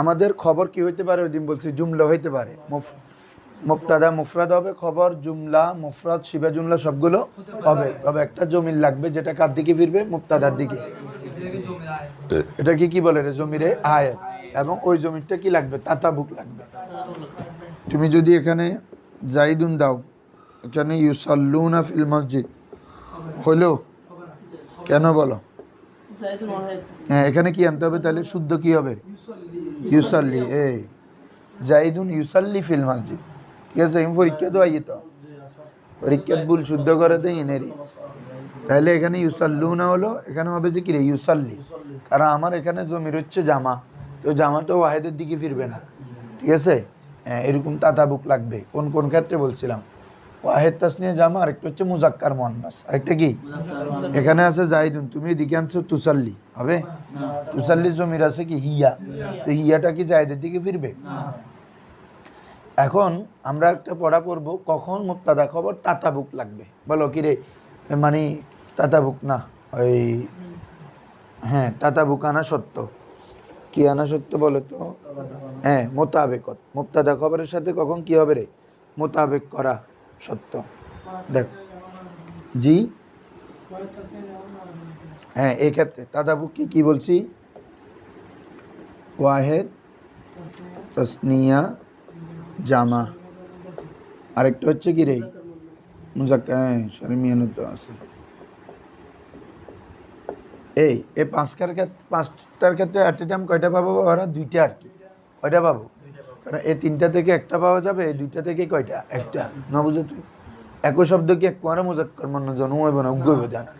আমাদের খবর কি হইতে পারে? ওই দিন বলছি জুমলা হইতে পারে। মুফ মুফতাদা মুফরাদ হবে খবর জুমলা মুফরাদ শিবা জুমলা সবগুলো হবে। তবে একটা জমির লাগবে যেটা কার দিকে ফিরবে? মুফতাদার দিকে। এটা কি কি বলে রে? জমিরে আয়াত। এবং ওই জমিটা কি লাগবে? তাতাবুক লাগবে। তুমি যদি এখানে জাইদুন দাও এখানে ইউসাল্লুনা ফিল মসজিদ হইল কেন বলো? হ্যাঁ। এখানে কি আনতে হবে তাহলে? শুদ্ধ কি হবে? ইউসাল্লি এ জাইদুন ইউসাল্লি ফিল মসজিদ। ঠিক আছে আমি পরীক্ষা তো আইয়ে তো। পরীক্ষা ভুল শুদ্ধ করে দেয় এনেরই তাহলে এখানে ইউসাল্লু না হলো এখানে হবে যে কি রে? ইউসাল্লি। কারণ আমার এখানে জমির হচ্ছে জামা। তো জামা তো ওয়াহেদের দিকে ফিরবে না। ঠিক আছে? হ্যাঁ, এরকম তাতাবুক লাগবে। কোন কোন ক্ষেত্রে বলছিলাম? ওয়াহেদ তাসনিয়া জামা, আরেকটা হচ্ছে মুজাক্কার মোহান্নাস আরেকটা কি? এখানে আছে জাহিদুন, তুমি এদিকে আনছো হবে? জমির আছে কি হিয়া? তো হিয়াটা কি জাহিদের দিকে ফিরবে? এখন আমরা একটা পড়া পড়ব, কখন মুক্তাদা খবর তাতাবুক লাগবে? বলো কি রে মানে তাতাবুক না, ওই হ্যাঁ তাতাবুক আনা সত্য। কি আনা সত্য বলো তো? হ্যাঁ মোতাবেকত। মুক্তাদা খবরের সাথে কখন কি হবে রে? মোতাবেক করা। সত্য। দেখ, জি? হ্যাঁ এই ক্ষেত্রে তাতাবুক কি কি বলছি? ওয়াহেদ, তসনিয়া, জামা। আরেকটা হচ্ছে কি রে? মুজাক্কা হ্যাঁ আছে। এই এই পাঁচটার ক্ষেত্রে পাঁচটার ক্ষেত্রে অ্যাট এ টাইম কয়টা পাবো? ওরা দুইটা আর কি। কয়টা পাবো? এই তিনটা থেকে একটা পাওয়া যাবে এই দুইটা থেকে কয়টা? একটা। না বুঝো তুই একই শব্দ কি এক কুয়ারে মুজাক্কর মন্য জন হইব না উগ্র হইব না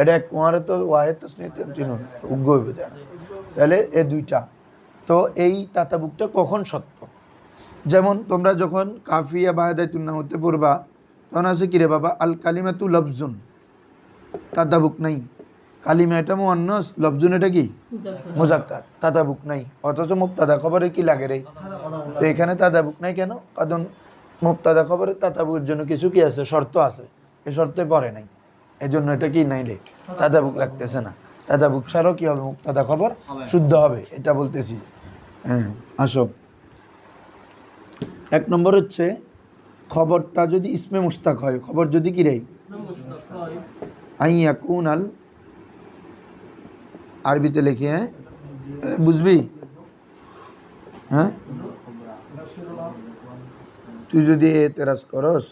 এটা এক কুয়ারে তো ওয়াহেদ তসনিতে উগ্র হইব না তাহলে এই দুইটা। তো এই তাতাবুকটা কখন সত্য? যেমন তোমরা যখন কাফিয়া বাহাদাইতুন না হতে পড়বা তখন আছে কিরে বাবা? আল কালিমা তু লফজুন। তাতাবুক নাই। কালিমা এটা মুয়ান্নাস লফজুন এটা কি? মুজাক্কার। তাতাবুক নাই। অথচ মুক্তাদা খবরে কি লাগে রে? তো এখানে তাতাবুক নাই কেন? কারণ মুক্তাদা খবরে তাতাবুকের জন্য কিছু কি আছে? শর্ত আছে। এই শর্তে পড়ে নাই। এজন্য এটা কি নাই রে? তাতাবুক লাগতেছে না। তাতাবুক ছাড়াও কি হবে? মুক্তাদা খবর শুদ্ধ হবে। এটা বলতেছি। হ্যাঁ আসো। এক নম্বর হচ্ছে খবরটা যদি ইসমে মুস্তাক হয় খবর যদি কি রে? আই ইয়াকুন আল আরবিতে লিখি হ্যাঁ? বুঝবি? হ্যাঁ? তুই যদি এতেরাজ করস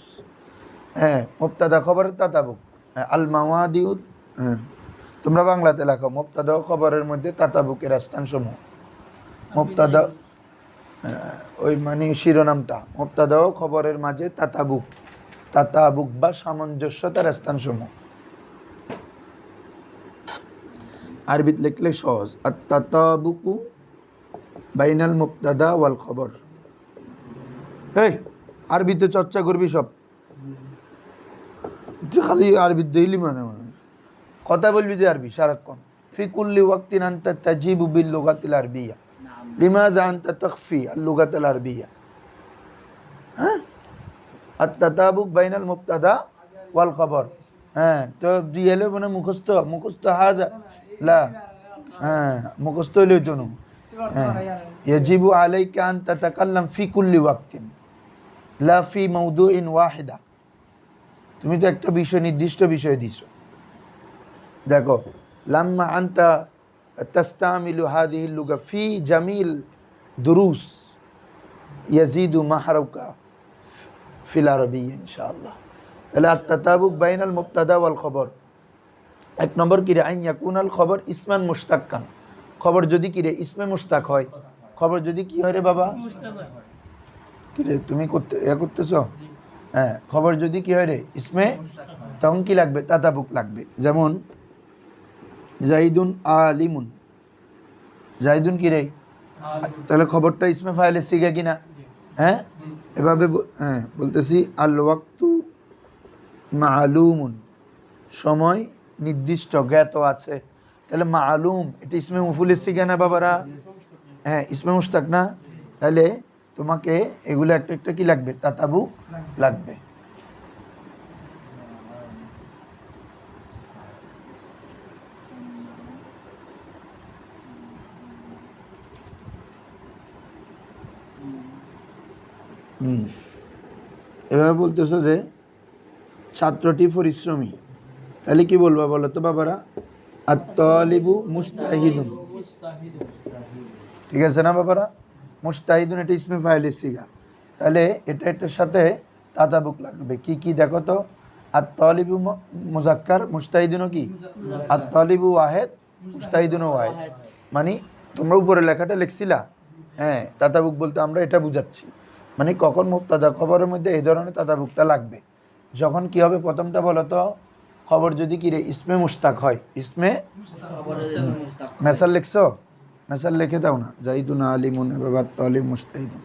হ্যাঁ মুক্তাদা খবরের তাতাবুক হ্যাঁ, আল মাওয়াদিউদ হ্যাঁ তোমরা বাংলাতে লেখো মুক্তাদা খবরের মধ্যে তাতাবুকের স্থানসমূহ মুক্তাদা আহ, ওই মানে শিরোনামটা মুক্তাদা খবরের মাঝে তাতাবুক তাতাবুক বা সামঞ্জস্যতার স্থান সমূহ আরবিত লিখলে সহজ আর তাতাবুকু বাইনাল মুক্তাদা ওয়াল খবর। এই, আরবিতে চর্চা করবি সব। খালি আরবি দিলি মানে মানে। কথা বলবি যে আরবি সারাক্ষণ। ফি কুল্লি ওয়াক্তিন আনতা তাজিবু বিল লুগাতিল আরবিয়া। লিমাযা আনতা তাখফি আল লুগাতিল আরবিয়া। হ্যাঁ? আর তাতাবুক বাইনাল মুক্তাদা ওয়াল খবর। হ্যাঁ তো দুই এলে মানে মুখস্থ মুখস্থ হাজা, লা হ্যাঁ মুখস্থ হইলেই তো হ্যাঁ। ইয়াজিবু আলাইকা আন তাতাকাল্লাম ফি কুল্লি ওয়াক্তিন। লা ফি মাউদুইন ওয়াহিদা। তুমি তো একটা বিষয়, নির্দিষ্ট বিষয় দিছো। দেখো, লাম্মা আন্তা তাস্তামিলু হাদিহি লুগা ফি জামিল দুরুস ইয়াজিদু মাহারুকা ফিল আরবি ইনশাআল্লাহ। তাহলে আত্মাতাবুক বাইনাল মুক্তাদা ওয়াল খবর। এক নম্বর কিরে আইন ইয়াকুনাল খবর ইসমান মুস্তাক্কান খবর যদি কিরে ইসমে মুস্তাক হয়। খবর যদি কি হয় রে বাবা? কিরে তুমি করতে, এ করতেছ? হ্যাঁ খবর যদি কি হয় রে? ইসমে তখন কি লাগবে, তাতাবুক লাগবে। যেমন, জাইদুন আলিমুন। জাইদুন কি রে? তাহলে খবরটা ইসমে ফাইলে শিখে কিনা? হ্যাঁ? এভাবে হ্যাঁ বলতেছি, আল ওয়াক্তু মালুমুন। সময় নির্দিষ্ট, জ্ঞাত আছে। তাহলে মালুম, এটা ইসমে মুফুলের শিখে না বাবারা? হ্যাঁ ইসমে মুস্তাক না? তাহলে তোমাকে এগুলো একটা একটা কি লাগবে? তাতাবু লাগবে। এভাবে বলতেছো যে ছাত্রটি পরিশ্রমী। তাহলে কি বলব বলো তো বাবারা? আত্মলিবু মুস্তাহিদুন। ঠিক আছে না বাবারা? মুস্তাহিদুন এটা ইসমে ফাইলের সিগা। তাহলে এটা এটার সাথে তাতাবুক লাগবে। কি কি দেখো তো? আত্মলিবু মুজাক্কার মুস্তাহিদুনও কি? আত্মলিবু ওয়াহেদ মুস্তাহিদুনও ওয়াহেদ। মানে তোমরা উপরে লেখাটা লিখছিলা? হ্যাঁ তাতাবুক বলতে আমরা এটা বুঝাচ্ছি। মানে কখন মুক্তাদা খবরের মধ্যে এই ধরনের তাতাবুকটা লাগবে? যখন কি হবে প্রথমটা বলো তো? খবর যদি কি রে? ইসমে মুস্তাক হয়। ইসমে মেসাল লিখছো? মেসাল লিখে দাও না জাইদুন আলিমুন বাবা তালিম মুস্তাহিদুন।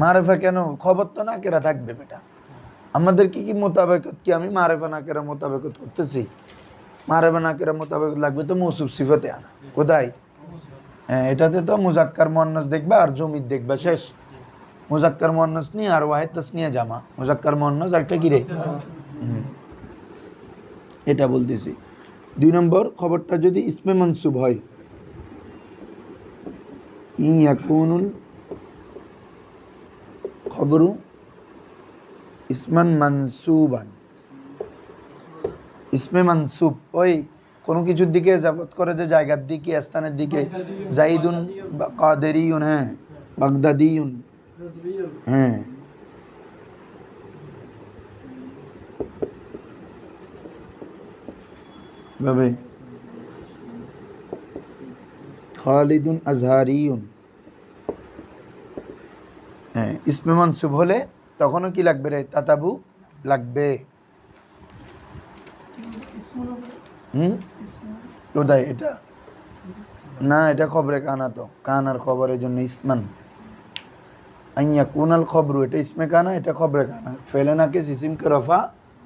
মারেফা কেন? খবর তো না কেরা থাকবে বেটা? আমাদের কি কি মোতাবেকত কি? আমি মারেফা না কেরা মোতাবেকত করতেছি। মারেফা না কেরা মোতাবেকত লাগবে তো মৌসুফ সিফতে আনা। কোথায়? হ্যাঁ এটাতে তো মুজাক্কার মন্নস দেখবা আর জমির দেখবা, শেষ। মুজাক্কার মন্নস নিয়ে আর ওয়াহেদ নিয়ে জামা। মুজাক্কার মন্নস আর একটা কি রে। এটা বলতেছি। দুই নম্বর খবরটা যদি ইসমে মনসুব হয়। ইন ইয়াকুনুল খবরু ইসমান মানসুবান। ইসমে মানসুব ওই কোনো কিছুর দিকে যাবত করে যে জায়গার দিকে স্থানের দিকে জাইদুন বা কাদেরিউন হ্যাঁ বাগদাদিউন। হ্যাঁ। ভাবে খালিদুন আজহারিউন। হ্যাঁ ইসমে মানসুব হলে তখনও কি লাগবে রে? তাতাবু লাগবে। হুম? কোথায়? এটা? না, এটা খবরে কানা তো। কানার খবরের জন্য ইসমান। আইয়া কুনাল খবরু, এটা ইসমে কানা, এটা খবরে কানা। ফেলে নাকে সিসিমকে রফা,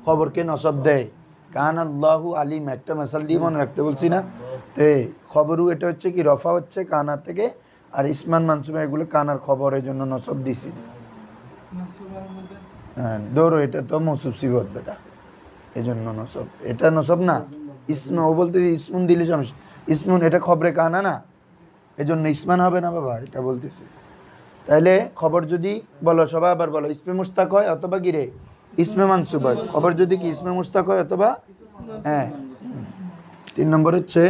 খবরকে নসব দেয়। কান আল্লাহু আলিম, একটা মেসাল দিয়ে মনে রাখতে বলছি না। তো খবরু এটা হচ্ছে কি, রফা হচ্ছে কানা থেকে, আর ইসমান মানসুমা এগুলো কানার খবরের জন্য নসব দিছি। হ্যাঁ দৌড়ো এটা তো মৌসুব সিবত বেটা এই জন্য নসব। এটা নসব না, ইসম, ও বলতে ইসমুন দিলে সমস্যা ইসমুন এটা খবরে কানা না এই জন্য ইসমান হবে না বাবা, এটা বলতেছি। তাইলে খবর যদি বলো, সবাই আবার বলো, ইসমে মুস্তাক হয় অথবা গিরে ইসমে মানসুব হয়। খবর যদি কি ইসমে মুস্তাক হয় অথবা হ্যাঁ। তিন নম্বর হচ্ছে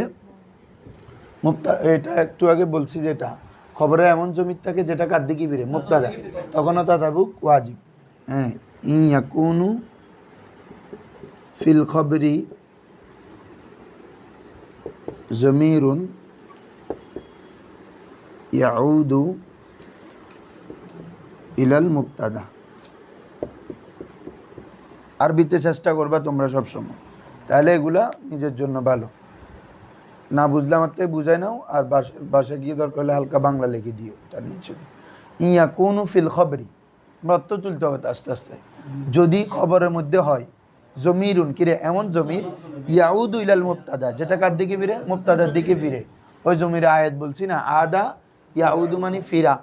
মুক্তা এটা একটু আগে বলছি যেটা, খবরে এমন জমির থাকে যেটা কার দিকে ফিরে মুক্তাদা তখনও তাতাবুক ওয়াজিব। হ্যাঁ ইয়াকুনু ফিল খবরি জমিরুন ইয়াউদু ইলাল মুক্তাদা আরবিতে চেষ্টা করবা তোমরা সবসময়। তাহলে এগুলা নিজের জন্য ভালো। না বুঝলে আমার থেকে বুঝাই নাও, আর বাসা গিয়ে দরকার হলে হালকা বাংলা লিখে দিও তার নিচে। ইয়া কোন ফিল খবরি মত্ত তুলতে হবে আস্তে আস্তে। যদি খবরের মধ্যে হয়, জমিরুন, কিরে এমন জমির, ইয়াউদু ইলাল মুক্তাদা যেটা কার দিকে ফিরে? মুক্তাদার দিকে ফিরে। ওই জমির আয়াত বলছি না, আদা ইয়াউদু মানে ফিরা।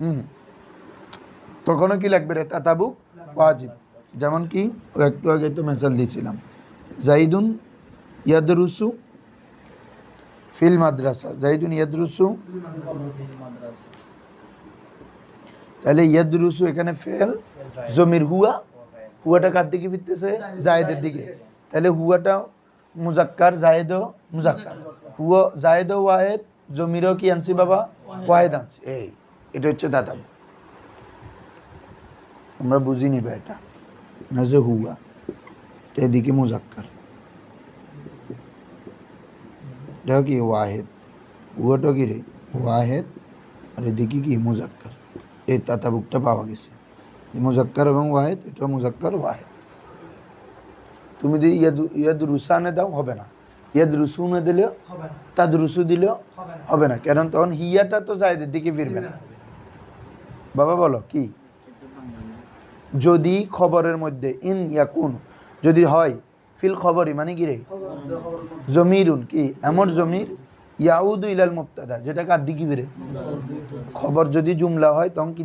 হুম। তখনও কি লাগবে রে? তাতাবুক, ওয়াজিব। যেমন কি, একটু আগে তো মেসাল দিয়েছিলাম। জাইদুন ইয়াদরুসু ফিল মাদ্রাসা। জাইদুন ইয়াদরুসু? তাহলে ইয়াদরুসু এখানে ফেল, জমির হুয়া। হুয়াটা কার দিকে ফিরতেছে? জায়েদের দিকে। তাহলে হুয়াটা মুজাক্কার, জায়েদ, মুজাক্কার। হুয়া জায়েদ, ওয়াহেদ জমিরও কি আনছি বাবা? ওয়াহেদ আনছি। এই, এটা হচ্ছে দাদা আমরা বুঝি নিবা এটা। না যে হুয়া তো এদিকে মুজাক্কার এটা কি ওয়াহেদ হুয়াটা কি রে ওয়াহেদ আর এদিকে কি মুজাক্কার এই তাতাবুকটা পাওয়া গেছে মুজাক্কার এবং ওয়াহেদ এটা মুজাক্কার ওয়াহেদ তুমি যদি ইয়াদ ইয়াদ রুসানে দাও হবে না ইয়াদ রুসুনে দিলে তাদ রুসু দিলেও হবে না কারণ তখন হিয়াটা তো জায়দের দিকে ফিরবে না বাবা বলো কি যদি খবরের মধ্যে ইন ইয়াকুন, যদি হয়, ফিল খবরই মানে কি রে? জমিরুন কি? এমন জমির, ইয়াউদ ইলাল মুক্তাদা যেটা কার দিকে ফিরে খবর যদি জুমলা হয়, তখন কি?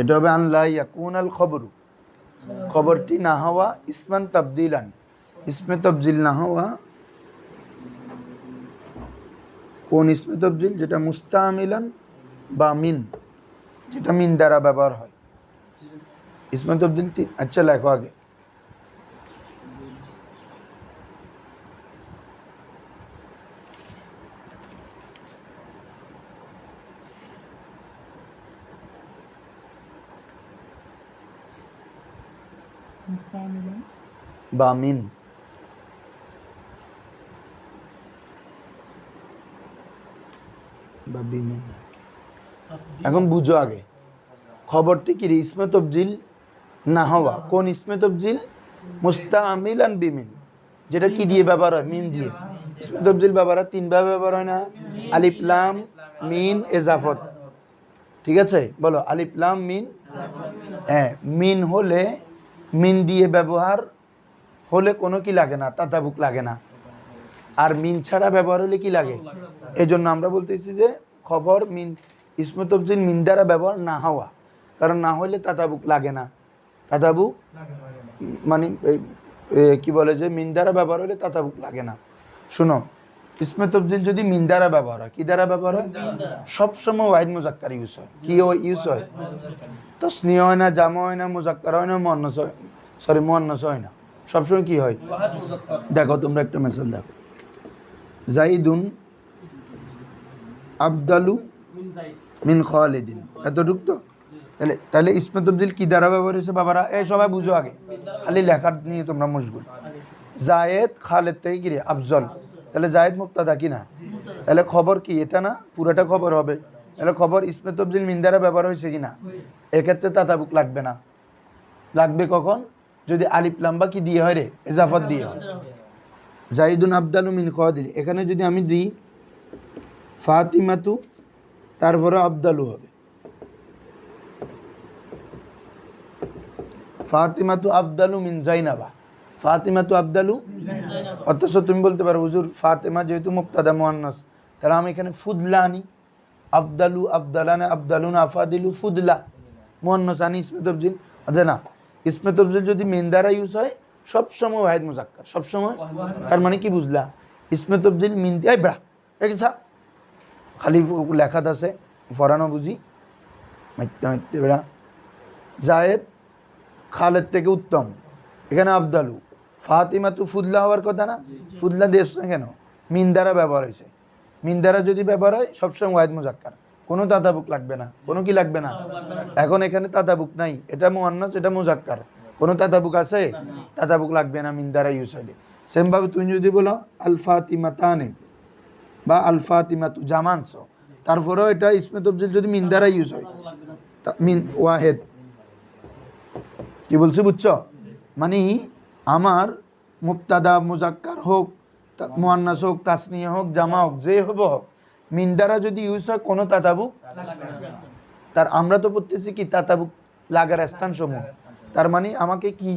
এটা হবে আনলা ইয়াকুন আল খবরু। খবরটি না হওয়া ইসমান তবদিলান। ইসমে তবজিল না হওয়া কোন ইসমে তবজিল যেটা মুস্তামিলান বা মিন যেটা মিন দ্বারা ব্যবহার হয় ইসমে তবদিল তিন আচ্ছা লেখো আগে মুস্তামিলান বা মিন এখন বুঝো আগে। খবরটি কি? ইসমে তবজিল না হওয়া? কোন ইসমে তবজিল মুস্তামিল আন বিমিন। যেটা কি দিয়ে ব্যবহার হয়? মিন দিয়ে। ইসমে তবজিল ব্যবহার হয় তিনভাবে ব্যবহার হয় না? আলিফলাম মিন এজাফত। ঠিক আছে? বলো আলিফলাম মিন? হ্যাঁ মিন হলে মিন দিয়ে ব্যবহার হলে কোনো কি লাগে না? তাতাবুক লাগে না। আর মিন ছাড়া ব্যবহার হলে কি লাগে? এই জন্য আমরা বলতেছি যে খবর মিন ইসমে তফজিল মিন দ্বারা ব্যবহার না হওয়া। কারণ না হলে তাতাবুক লাগে না। তাতাবুক মানে এই- কি বলে যে মিন দ্বারা ব্যবহার হলে তাতাবুক লাগে না। শুনো ইসমে তফজিল যদি মিন দ্বারা ব্যবহার হয় কি দ্বারা ব্যবহার হয়? সবসময় ওয়াহিদ মুজাক্কার ইউজ হয়। কি ইউজ হয়? তসনিয়া হয় না জামা হয় না মুজাক্কার হয় না মহান্নস হয় সরি মহান্নস হয় না। সবসময় কি হয়? দেখো তোমরা একটা মেসেজ দেখো। জাইদুন আবদালু মিন খালিদিন। এতটুক তো? তাহলে তাহলে ইসমে তবদিল কি দ্বারা ব্যবহার হয়েছে বাবারা? এ, সবাই বুঝো আগে। খালি লেখার নিয়ে তোমরা মশগুল। জায়েদ, খালেদ থেকে কি রে? আফজল। তাহলে জায়েদ মুক্তাদা কি না? তাহলে খবর কি? এটা না? পুরোটা খবর হবে। তাহলে খবর ইসমে তবদিল মিন দ্বারা ব্যবহার হয়েছে কি না? এক্ষেত্রে তাতাবুক লাগবে না। লাগবে কখন? যদি আলিফ লাম্বা কি দিয়ে হয় রে? এজাফত দিয়ে হয়। জাইদুন আবদালু মিন খাদিল এখানে যদি আমি দিই, ফাতিমাতু, তারপরে আবদালু হবে। ফাতিমাতু আবদালু মিন জাইনাবা। ফাতিমাতু আবদালু অথচ তুমি বলতে পারো, হুজুর, ফাতেমা যেহেতু মুক্তাদা মুয়ান্নাস তাহলে আমি এখানে ফুদলা আনি আবদালু, আবদালানা, আবদালুন, আফাদিলু, ফুদলা। মুয়ান্নাস আনি ইসমে তবজিল আচ্ছা না, ইসমে যদি মেন দ্বারা ইউজ হয় সবসময় ওয়াহিদ মুজাক্কার সবসময়। তার মানে কি বুঝলা? ইসমে তবজিল মিন দিয়ে বেড়া দেখেছা খালি লেখাত আছে ফরানো বুঝি। মাইতে মাইতে বেড়া। জায়েদ খালেদ থেকে উত্তম। এখানে আবদালু। ফাতিমা তো ফুদলা হওয়ার কথা না? ফুদলা দেশ না কেন? মিন দ্বারা ব্যবহার হয়েছে। মিন দ্বারা যদি ব্যবহার হয় সবসময় ওয়াহিদ মুজাক্কার। কোনো তাতাবুক লাগবে না। কোনো কি লাগবে না। এখন এখানে তাতাবুক নাই। এটা মুয়ান্নাস এটা মুজাক্কার। কোনো তাতাবুক আছে? তাতাবুক লাগবে না মিন দ্বারা ইউজ হলে সেমভাবে তুমি যদি বলো আল ফাতিমা তানে বা আল ফাতিমা তু জামানস তারপরেও এটা ইসমে তবজিল যদি মিন দ্বারা ইউজ হয় মিন ওয়াহেদ। কি বলছি বুঝছ? মানে আমার মুক্তাদা মুজাক্কার হোক মুয়ান্নাস হোক তাসনিয়া হোক জামা হোক যে হব হোক মিন দ্বারা যদি ইউজ হয় কোনো তাতাবুক তার আমরা তো পড়তেছি কি তাতাবুক লাগার স্থান সমূহ তার মানে আমাকে কি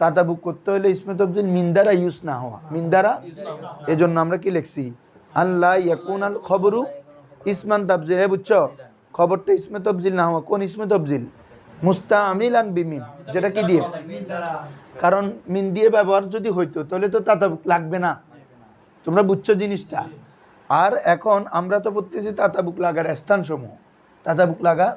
তাতা বুক করতে হলে ইসমে তবজিল মিন দ্বারা ইউজ না হওয়া। মিন্দারা? এজন্য আমরা কি লিখছি? আল্লাহ ইয়াকুন আল খবরু ইসমান তাবজিল। হ্যাঁ বুঝছ? খবরটা ইসমে তবজিল না হওয়া। কোন ইসমে তবজিল মুস্তামিল আন বিমিন। যেটা কি দিয়ে? কারণ মিন দিয়ে ব্যবহার যদি হইতো তাহলে তো তাতাবুক লাগবে না। তোমরা বুঝছ জিনিসটা? আর এখন আমরা তো পড়তেছি তাতাবুক লাগার স্থান সমূহ তাতাবুক লাগা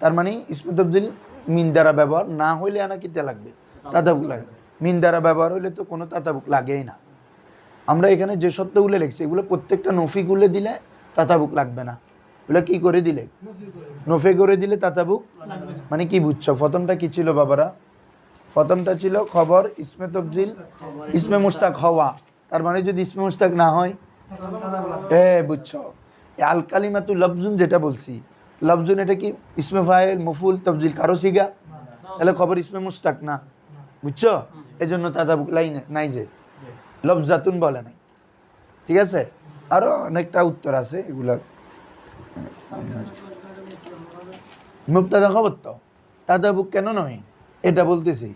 তার মানে ইসমে তবজিল মিন দ্বারা ব্যবহার না হইলে আনা কিতে লাগবে। তাতাবুক লাগে। মিন দ্বারা ব্যবহার হইলে তো কোনো তাতাবুক লাগেই না। আমরা এখানে যে সত্যগুলো লিখছি এগুলো প্রত্যেকটা নফিগুলো দিলে তাতাবুক লাগবে না। এগুলো কি করে দিলে? নফে করে দিলে তাতাবুক মানে কি বুঝছ? প্রথমটা কি ছিল বাবারা? প্রথমটা ছিল খবর ইসমে তবজিল ইসমে মুস্তাক হওয়া। তার মানে যদি ইসমে মুস্তাক না হয়? এ বুঝছ? আল কালিমাতু লফজুন যেটা বলছি লফজুন এটা কি? ইসমে ফাইল, মফুল তবজিল কারও সিগা? তাহলে খবর ইসমে মুস্তাক না। বুঝছ? এই জন্য তাতাবুক লাই নাই যে। লফজাতুন বলে নাই। ঠিক আছে? আরও অনেকটা উত্তর আছে, এগুলা। মুক্তাদা খবর তো? তাতাবুক কেন নয়? এটা বলতেছি।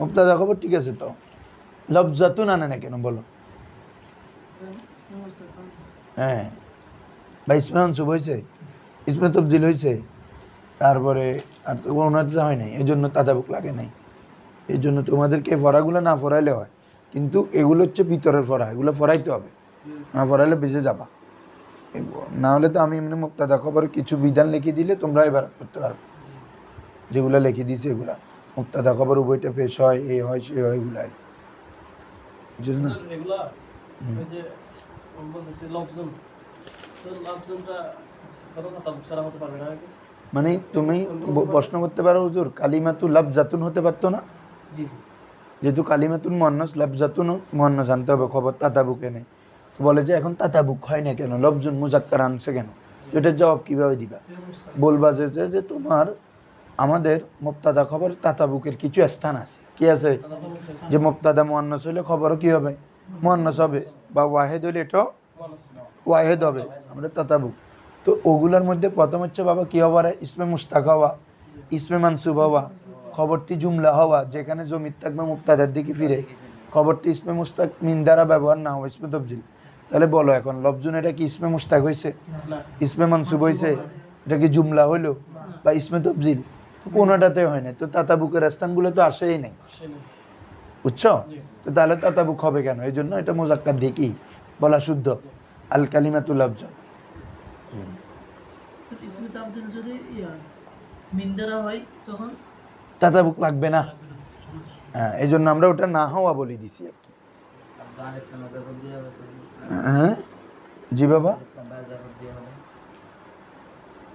মুক্তাদা খবর ঠিক আছে তো? লফজাতুন আনে না কেন, বলো। হ্যাঁ। বা ইসমে মনসুব হয়েছে? ইসমে তবজিল হয়েছে তারপরে আর তো কোনো হয় নাই এই জন্য তাতাবুক লাগে নাই। এই জন্য তোমাদেরকে ফরাগুলো না ফরাইলে হয় কিন্তু এগুলো হচ্ছে ভিতরের ফরা এগুলো ফরাইতে হবে। না ফরাইলে বেঁচে যাবা। না হলে তো আমি এমনি মুক্তাদা খবর কিছু বিধান লিখে দিলে তোমরা এবার করতে পারবে। যেগুলো লিখে দিয়েছে এগুলা। মুক্তাদা খবর উভয়টা পেশ হয় এই হয় সে হয় এগুলো আর কি। না? মানে তুমি প্রশ্ন করতে পারো হুজুর কালিমাতু লাভ জাতুন হতে পারতো না? যেহেতু কালিমাতুন মহান্নস লাফজাতুন মহান্নস আনতে হবে খবর তাতাবুক এনে। তো বলে যে এখন তাতাবুক হয় না কেন? লফজুন মুজাক্কার আনছে কেন? এটার জবাব কীভাবে দিবা? বলবা যে যে- তোমার আমাদের মুক্তাদা খবর তাতাবুকের কিছু স্থান আছে। কি আছে? যে মুক্তাদা মুহান্নস হলে খবরও কি হবে? মুহান্নস হবে বা ওয়াহেদ হলে এটাও ওয়াহেদ হবে। আমরা তাতাবুক। তো ওগুলোর মধ্যে প্রথম হচ্ছে বাবা কি হওয়ার ইসমে মুস্তাক হওয়া, ইসমে মানসুব হওয়া, খবরটি জুমলা হওয়া, যেখানে জমির থাকবে মুক্তাদার দিকে ফিরে। খবরটি ইসমে মুস্তাক মিন দ্বারা ব্যবহার না হওয়া, ইসমে তবজিল তাহলে বলো এখন, লফজুন এটা কি ইসমে মুস্তাক হয়েছে ইসমে মানসুব হয়েছে এটা কি জুমলা হইল? বা ইসমে তবজিল তো কোনোটাতে হয় না তো তাতাবুকের স্থানগুলো তো আসেই নাই। বুঝছ? তো তাহলে তাতাবুক হবে কেন? এই জন্য এটা মোজাক্কার দেখি বলা শুদ্ধ। আল কালিমাতুল আফজল ইসমি তাবদিল যদি মিন্দারা হয় তখন তাতাবুক লাগবে না। হ্যাঁ এই জন্য আমরা ওটা না হওয়া বলে দিছি আর কি। হ্যাঁ? জি বাবা।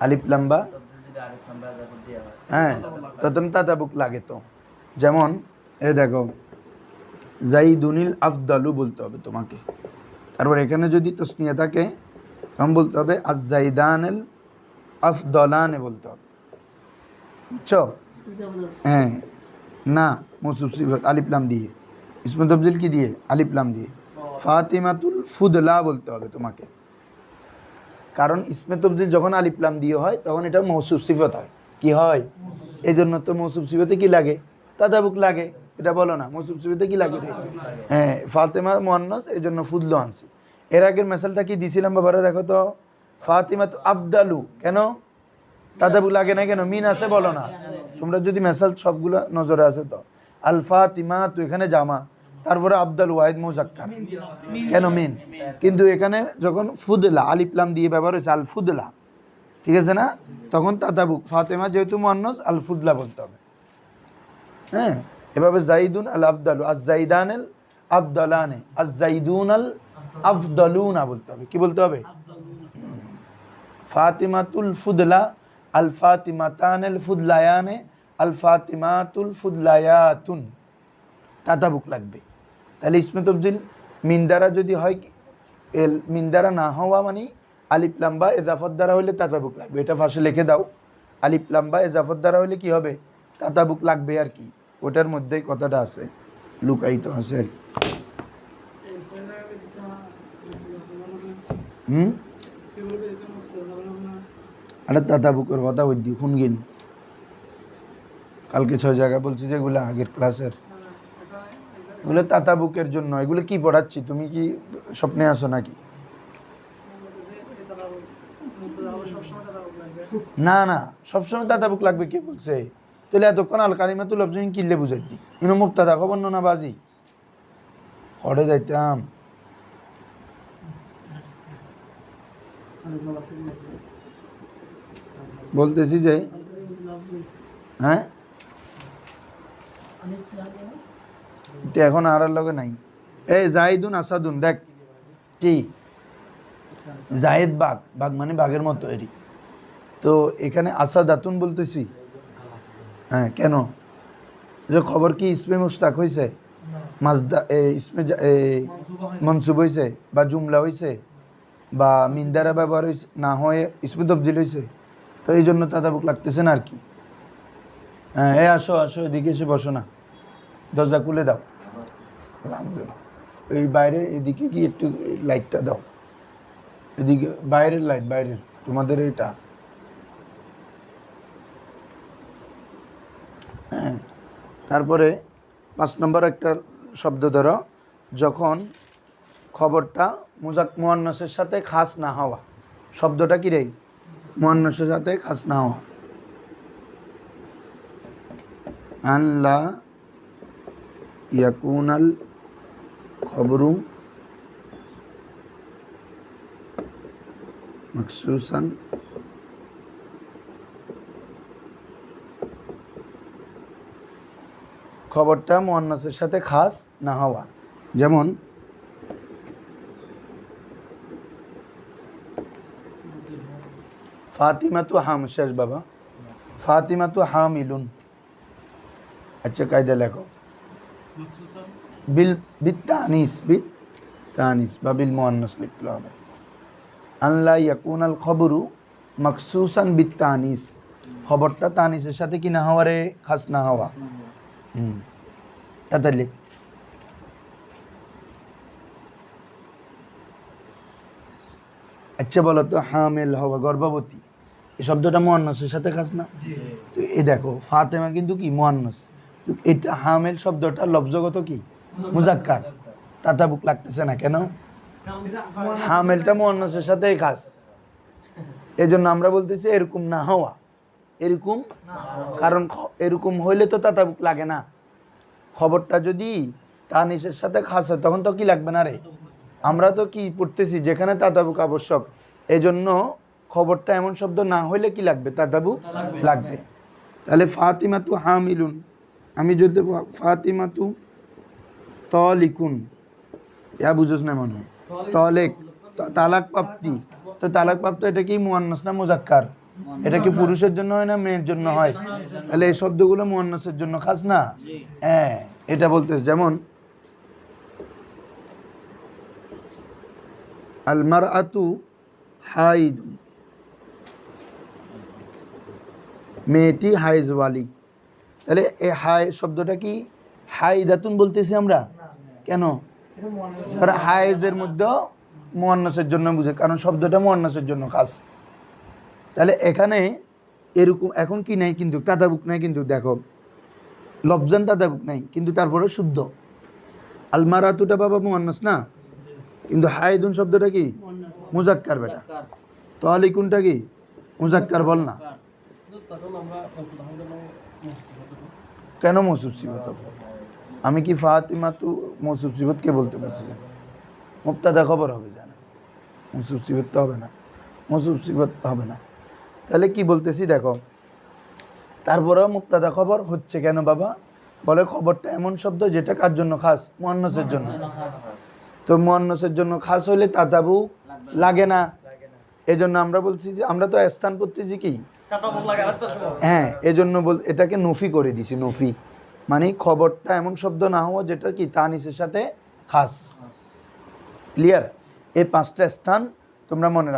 আলিফ লাম্বা। হ্যাঁ তো তুমি তাতাবুক লাগে তো। যেমন এ দেখো জাইদুনিল আফদালু বলতে হবে তোমাকে। তারপর এখানে যদি তসনিয়া থাকে তখন বলতে হবে আজ জাইদানেল আফদলানে বলতে হবে। বুঝছ? হ্যাঁ। না মৌসুফ সিফত আলিফলাম দিয়ে। ইসমে তবজিল কি দিয়ে? আলিফলাম দিয়ে। ফাতিমাতুল ফুদলা বলতে হবে তোমাকে। কারণ ইসমে তবজিল যখন আলিফলাম দিয়ে হয় তখন এটা মৌসুফ সিফত হয়। কি হয়? এই জন্য তো মৌসুফ সিফতে কি লাগে? তাদাবুক লাগে। এটা বলো না মৌসুফ সিফতে কি লাগে? হ্যাঁ ফাতেমা মোহান্নস এই জন্য ফুদলো আনছি। এর আগের মেসালটা কি দিছিলাম বাবারা? দেখো তো ফাতিমা তো আবদালু, কেন? তাদাবুক লাগে না কেন? মিন আছে বলো না। তোমরা যদি মেসাল সবগুলো নজরে আছে তো। আল ফাতিমা তো এখানে জামা। তারপরে আবদাল ওয়াহিদ মোজাক্কার। কেন মিন? কিন্তু এখানে যখন ফুদলা আলিফলাম দিয়ে ব্যবহার হয়েছে, আল ফুদলা। ঠিক আছে না? তখন তাতাবুক ফাতেমা যেহেতু মোহান্নস আল ফুদলা বলতে হবে। হ্যাঁ? এভাবে জাইদুন আল আবদালু, আজ জাইদান আল আবদালানে, আজ জাইদুন আল আফদলুনা বলতে হবে। কি বলতে হবে? ফাতিমাতুল ফুদলা, আল ফাতিমাতান আল ফুদলায়ানে, আল ফাতিমাতুল ফুদলায়াতুন। তাতাবুক লাগবে। তাহলে ইসমে তবজিল মিন্দারা যদি হয় এল, মিন্দারা না হওয়া মানে আলিফ লাম্বা এজাফত দ্বারা হলে তাতাবুক লাগবে। এটা ফাঁসে লিখে দাও। আলিফ লাম্বা এজাফত দ্বারা হলে কি হবে? তাতাবুক লাগবে আর কি। ওটার মধ্যেই কথাটা আছে, লুকায়িত আছে আর কি। আরে তাতাবুকের কথা ওই দি শুন গিন কালকে ছয় জায়গায় বলছি যে এগুলো আগের ক্লাসের। এগুলো তাতাবুকের জন্য, এগুলো কি পড়াচ্ছি? তুমি কি স্বপ্নে আসো নাকি? না না, সবসময় তাতাবুক লাগবে, কে বলছে? তাহলে এতক্ষণ আল কালিমাতুল কিনলে বুঝাই দি ইনো মুক্তাদা খবর না বাজি হরে যাইতাম? বলতেছি যে হ্যাঁ? এখন আর লগে নাই। এই জাহিদুন আসাদুন দেখ কি? জাহেদ বাঘ বাঘ মানে বাঘের মতো এরই। তো এখানে আসাদাতুন বলতেছি? হ্যাঁ কেন? যে খবর কি ইসমে মুস্তাক হয়েছে মাজদা ইসমে মনসুব হয়েছে বা জুমলা হয়েছে বা মিন্দারা ব্যবহার হয়েছে না হয়ে ইসমে তবজিল হয়েছে তো এই জন্য তাদাবুক লাগতেছে না আর কি। হ্যাঁ এ আসো আসো, এদিকে এসে বসো না। দরজা খুলে দাও। এই বাইরে, এদিকে কি একটু লাইটটা দাও। এদিকে, বাইরের লাইট, বাইরের, তোমাদের এটা। হ্যাঁ তারপরে পাঁচ নম্বর একটা শব্দ ধরো, যখন খবরটা মুজাক মোয়ান্নসের সাথে খাস না হওয়া। শব্দটা কি রে? মোয়ান্নসের সাথে খাস না হওয়া। আল্লাহ ইয়াকুনাল খবরু মকসুসান খবরটা মোয়ান্নাসের সাথে খাস না হওয়া। যেমন ফাতিমা তো হাম, শেষ বাবা। ফাতিমা তো হাম ইলুন আচ্ছা কায়দা লেখো। বিল বিত্তানিস বিল তানিস বা বিল মোয়ান্নাস লিখতে হবে। আল্লাহ ইয়াকুন আল খবরু মকসুসান বিত্তানিস। খবরটা তানিসের সাথে কি না হওয়ারে খাস না হওয়া। হুম। তাতে লিখ। আচ্ছা বলো তো, হামেল হওয়া গর্ভবতী। এই শব্দটা মোয়ান্নসের সাথে খাস না? তো এই দেখো ফাতেমা কিন্তু কি? মোয়ান্নস। এটা হামেল শব্দটা লব্জগত কি? মুজাক্কার। তাতাবুক লাগতেছে না কেন? হামেলটা মোয়ান্নসের সাথেই খাস। এই জন্য আমরা বলতেছি এরকম না হওয়া। এরকম কারণ এরকম হইলে তো তাতাবুক লাগে না। খবরটা যদি তানিসের সাথে খাস হয় তখন তো কি লাগবে না রে? আমরা তো কি পড়তেছি যেখানে তাতাবুক আবশ্যক। এই জন্য খবরটা এমন শব্দ না হইলে কি লাগবে? তাতাবুক লাগবে। তাহলে ফাতিমা তু হামিলুন। আমি যদি ফা- ফাতিমা তু তলিকুন। ইয়া বুঝোস না মনে হয়। তলেক তালাক প্রাপ্তি। তো তালাক প্রাপ্ত এটা কি মুয়ান্নাস না মুজাক্কার? এটা কি পুরুষের জন্য হয় না মেয়ের জন্য হয়? তাহলে এই শব্দগুলো মুয়ান্নাসের জন্য খাস না? হ্যাঁ এটা বলতেছে। যেমন আলমার আতু হাইদ মেয়েটি হাইজওয়ালি। তাহলে এই হাই শব্দটা কি? হাইদাতুন বলতেছি আমরা? কেন? কারণ হাইজের মধ্যেও মোয়ান্নাসের জন্য বুঝে, কারণ শব্দটা মোয়ান্নাসের জন্য খাস। তাহলে এখানে এরকম, এখন কি নাই কিন্তু, তাতাবুক নাই কিন্তু, দেখো। লবজান তাতাবুক নাই, কিন্তু তারপরে শুদ্ধ। আলমারাতুটা বাবা মোয়ান্নাস না? কিন্তু হাইদুন শব্দটা কি? মুজাক্কার বেটা। তাহলে কোনটা কি? মুজাক্কার বল না। কেন মৌসুফ সিবত হবে? আমি কি ফাতিমা তু মৌসুফ সিবতকে বলতে বলছি মুক্তাদা খবর হবে জানা। মৌসুফ সিবত তো হবে না। মৌসুফ সিবত হবে না। তাহলে কি বলতেছি দেখো তারপরেও মুক্তাদা খবর হচ্ছে কেন বাবা? বলে খবরটা এমন শব্দ যেটা কার জন্য খাস? মোহান্নসের জন্য। তো মোহান্নসের জন্য খাস হইলে তাতাবু লাগে না। এই জন্য আমরা বলছি যে আমরা তো স্থান পড়তেছি কি? হ্যাঁ এই জন্য হ্যাঁ এজন্য বল এটাকে নফি করে দিছি নফি। মানে খবরটা এমন শব্দ না হওয়া যেটা কি তানিসের সাথে খাস। ক্লিয়ার এই পাঁচটা স্থান তোমরা মনে রাখো।